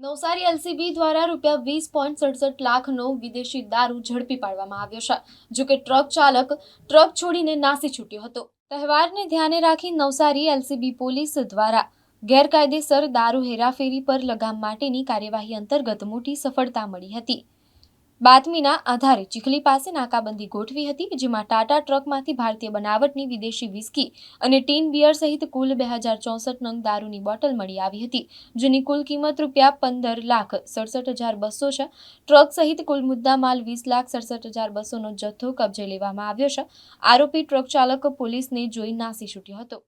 Navsari LCB દ્વારા રૂપિયા વીસ પોઈન્ટ સડસઠ લાખનો વિદેશી દારૂ ઝડપી પાડવામાં આવ્યો છે. જોકે ટ્રક ચાલક ટ્રક છોડીને નાસી છૂટ્યો હતો. તહેવારને ધ્યાને રાખી નવસારી એલસીબી પોલીસ દ્વારા ગેરકાયદેસર દારૂ હેરાફેરી પર લગામ માટેની કાર્યવાહી અંતર્ગત મોટી સફળતા મળી હતી. બાતમીના આધારે ચીખલી પાસે નાકાબંધી ગોઠવી હતી, જેમાં ટાટા ટ્રકમાંથી ભારતીય બનાવટની વિદેશી વિસ્કી અને ટીન બિયર સહિત કુલ બે હજાર ચોસઠ નંગ દારૂની બોટલ મળી આવી હતી, જેની કુલ કિંમત રૂપિયા પંદર લાખ સડસઠ હજાર બસો છે. ટ્રક સહિત કુલ મુદ્દા માલ વીસ લાખ સડસઠ હજાર બસોનો જથ્થો કબજે લેવામાં આવ્યો છે. આરોપી ટ્રક ચાલક પોલીસને જોઈ નાસી છૂટ્યો હતો.